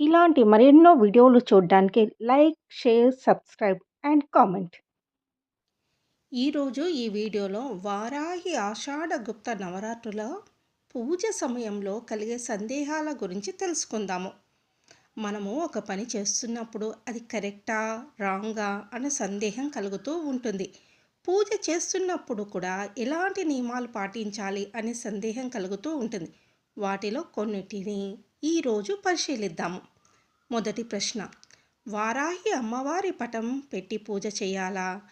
ఇలాంటి మరెన్నో వీడియోలు చూడడానికి like, share, subscribe and comment. ఈరోజు ఈ వీడియోలో వారాహి ఆషాఢ గుప్త నవరాత్రుల పూజ సమయంలో కలిగే సందేహాల గురించి తెలుసుకుందాము. మనము ఒక పని చేస్తున్నప్పుడు అది కరెక్టా రాంగా అనే సందేహం కలుగుతూ ఉంటుంది. పూజ చేస్తున్నప్పుడు కూడా ఎలాంటి నియమాలు పాటించాలి అనే సందేహం కలుగుతూ ఉంటుంది. వాటిలో కొన్నిటిని ఈరోజు పరిశీలిద్దాము. మొదటి ప్రశ్న. వారాహి అమ్మవారి పటం పెట్టి పూజ చేయాలా?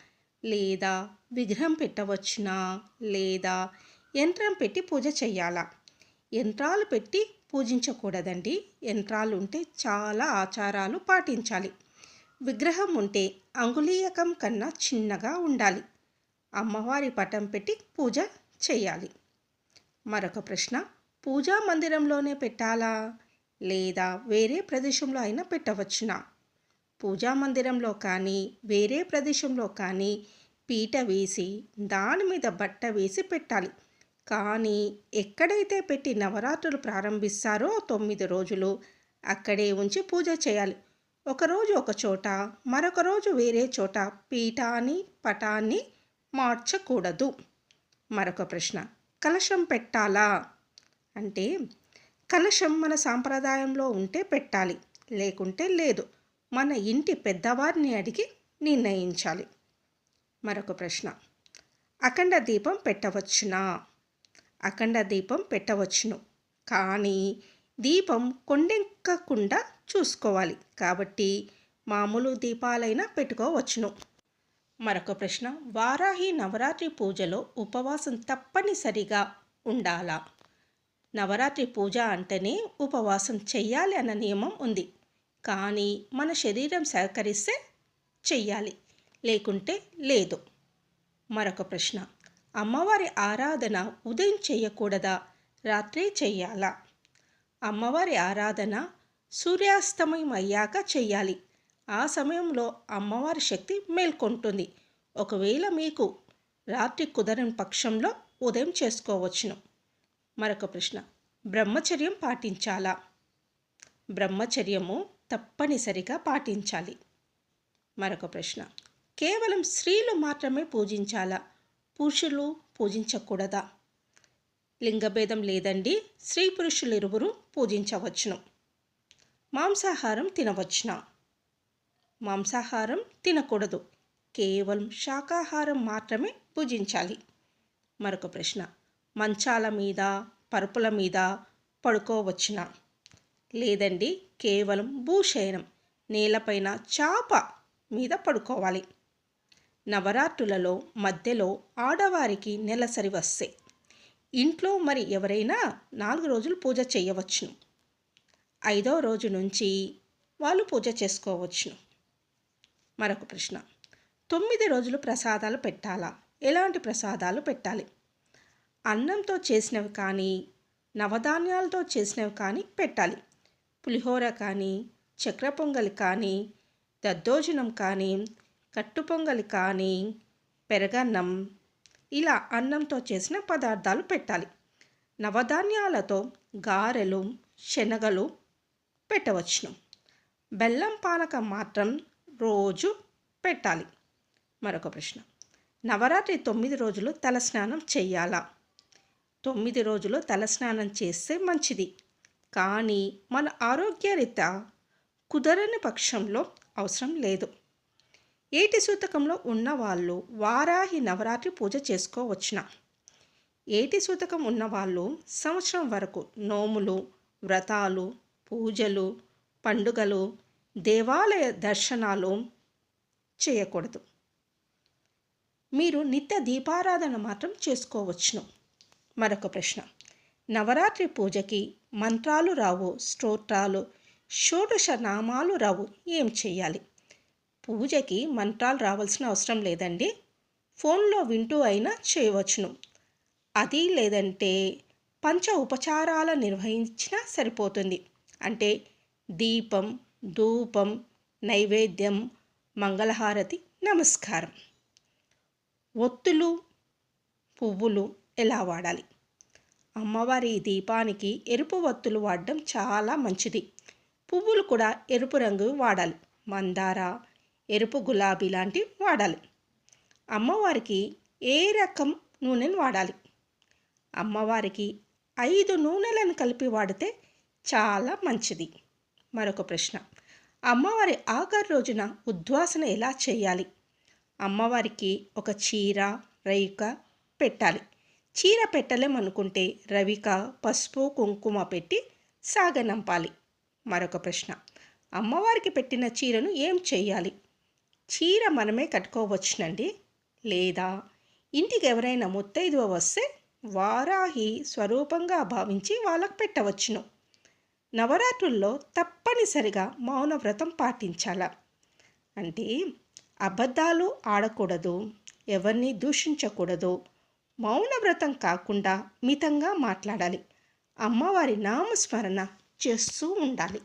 లేదా విగ్రహం పెట్టవచ్చునా? లేదా యంత్రం పెట్టి పూజ చేయాలా? యంత్రాలు పెట్టి పూజించకూడదండి. యంత్రాలు ఉంటే చాలా ఆచారాలు పాటించాలి. విగ్రహం ఉంటే అంగుళీయకం కన్నా చిన్నగా ఉండాలి. అమ్మవారి పటం పెట్టి పూజ చేయాలి. మరొక ప్రశ్న. పూజా మందిరంలోనే పెట్టాలా? లేదా వేరే ప్రదేశంలో అయినా పెట్టవచ్చునా? పూజా మందిరంలో కానీ వేరే ప్రదేశంలో కానీ పీట వేసి దాని మీద బట్ట వేసి పెట్టాలి. కానీ ఎక్కడైతే పెట్టి నవరాత్రులు ప్రారంభిస్తారో తొమ్మిది రోజులు అక్కడే ఉంచి పూజ చేయాలి. ఒకరోజు ఒక చోట మరొక రోజు వేరే చోట పీఠాన్ని పటాన్ని మార్చకూడదు. మరొక ప్రశ్న కలశం పెట్టాలా? అంటే కలశం మన సాంప్రదాయంలో ఉంటే పెట్టాలి లేకుంటే లేదు. మన ఇంటి పెద్దవారిని అడిగి నిర్ణయించాలి. మరొక ప్రశ్న. అఖండ దీపం పెట్టవచ్చునా? అఖండ దీపం పెట్టవచ్చును. కానీ దీపం కొండెక్కకుండా చూసుకోవాలి. కాబట్టి మామూలు దీపాలైనా పెట్టుకోవచ్చును. మరొక ప్రశ్న. వారాహి నవరాత్రి పూజలో ఉపవాసం తప్పనిసరిగా ఉండాలా? నవరాత్రి పూజ అంటేనే ఉపవాసం చెయ్యాలి అన్న నియమం ఉంది. కానీ మన శరీరం సహకరిస్తే చెయ్యాలి. లేకుంటే లేదు. మరొక ప్రశ్న. అమ్మవారి ఆరాధన ఉదయం చేయకూడదా రాత్రి చెయ్యాలా? అమ్మవారి ఆరాధన సూర్యాస్తమయం అయ్యాక చెయ్యాలి. ఆ సమయంలో అమ్మవారి శక్తి మేల్కొంటుంది. ఒకవేళ మీకు రాత్రి కుదరని పక్షంలో ఉదయం చేసుకోవచ్చును. మరొక ప్రశ్న. బ్రహ్మచర్యం పాటించాలా? బ్రహ్మచర్యము తప్పనిసరిగా పాటించాలి. మరొక ప్రశ్న. కేవలం స్త్రీలు మాత్రమే పూజించాలా? పురుషులు పూజించకూడదా? లింగభేదం లేదండి. స్త్రీ పురుషులు ఇరువురు పూజించవచ్చును. మాంసాహారం తినవచ్చునా? మాంసాహారం తినకూడదు. కేవలం శాకాహారం మాత్రమే పూజించాలి. మరొక ప్రశ్న. మంచాల మీద పరుపుల మీద పడుకోవచ్చునా? లేదండి కేవలం భూశయనం నేలపైన చాప మీద పడుకోవాలి. నవరాత్రులలో మధ్యలో ఆడవారికి నెలసరి వస్తే. ఇంట్లో మరి ఎవరైనా నాలుగు రోజులు పూజ చేయవచ్చును. ఐదో రోజు నుంచి వాళ్ళు పూజ చేసుకోవచ్చును. మరొక ప్రశ్న. తొమ్మిది రోజులు ప్రసాదాలు పెట్టాలా? ఎలాంటి ప్రసాదాలు పెట్టాలి? అన్నంతో చేసినవి కానీ నవధాన్యాలతో చేసినవి కానీ పెట్టాలి. పులిహోర కానీ చక్ర పొంగలి కానీ దద్దోజనం కానీ కట్టు పొంగలి కానీ పెరగన్నం ఇలా అన్నంతో చేసిన పదార్థాలు పెట్టాలి. నవధాన్యాలతో గారెలు శనగలు పెట్టవచ్చును. బెల్లం పానకం మాత్రం రోజు పెట్టాలి. మరొక ప్రశ్న. నవరాత్రి తొమ్మిది రోజులు తలస్నానం చేయాలా? తొమ్మిది రోజులు తలస్నానం చేస్తే మంచిది. కానీ మన ఆరోగ్యరీత కుదరని పక్షంలో అవసరం లేదు. ఏటి సూతకంలో ఉన్నవాళ్ళు వారాహి నవరాత్రి పూజ చేసుకోవచ్చున? ఏటి సూతకం ఉన్నవాళ్ళు సంవత్సరం వరకు నోములు వ్రతాలు పూజలు పండుగలు దేవాలయ దర్శనాలు చేయకూడదు. మీరు నిత్య దీపారాధన మాత్రం చేసుకోవచ్చును. మరొక ప్రశ్న. నవరాత్రి పూజకి మంత్రాలు రావు స్తోత్రాలు షోడశ నామాలు రావు ఏం చేయాలి పూజకి మంత్రాలు రావాల్సిన అవసరం లేదండి. ఫోన్లో వింటూ అయినా చేయవచ్చును. అది లేదంటే పంచ ఉపచారాల నిర్వహించినా సరిపోతుంది. అంటే దీపం ధూపం నైవేద్యం మంగళహారతి నమస్కారం. ఒత్తులు పువ్వులు ఎలా వాడాలి? అమ్మవారి దీపానికి ఎరుపు వత్తులు వాడడం చాలా మంచిది. పువ్వులు కూడా ఎరుపు రంగు వాడాలి. మందార ఎరుపు గులాబీ లాంటివి వాడాలి. అమ్మవారికి ఏ రకం నూనెను వాడాలి? అమ్మవారికి ఐదు నూనెలను కలిపి వాడితే చాలా మంచిది. మరొక ప్రశ్న. అమ్మవారి ఆఖరి రోజున ఉద్వాసన ఎలా చేయాలి? అమ్మవారికి ఒక చీర రైక పెట్టాలి. చీర పెట్టలేమనుకుంటే రవిక పసుపు కుంకుమ పెట్టి సాగనంపాలి మరొక ప్రశ్న. అమ్మవారికి పెట్టిన చీరను ఏం చెయ్యాలి? చీర మనమే కట్టుకోవచ్చునండి? లేదా? ఇంటికి ఎవరైనా ముత్తైదువ వస్తే వారాహి స్వరూపంగా భావించి వాళ్ళకు పెట్టవచ్చును. నవరాత్రుల్లో తప్పనిసరిగా మౌనవ్రతం పాటించాల. అంటే అబద్ధాలు ఆడకూడదు ఎవరిని దూషించకూడదు మౌనవ్రతం కాకుండా మితంగా మాట్లాడాలి. అమ్మవారి నామస్మరణ చేస్తూ ఉండాలి.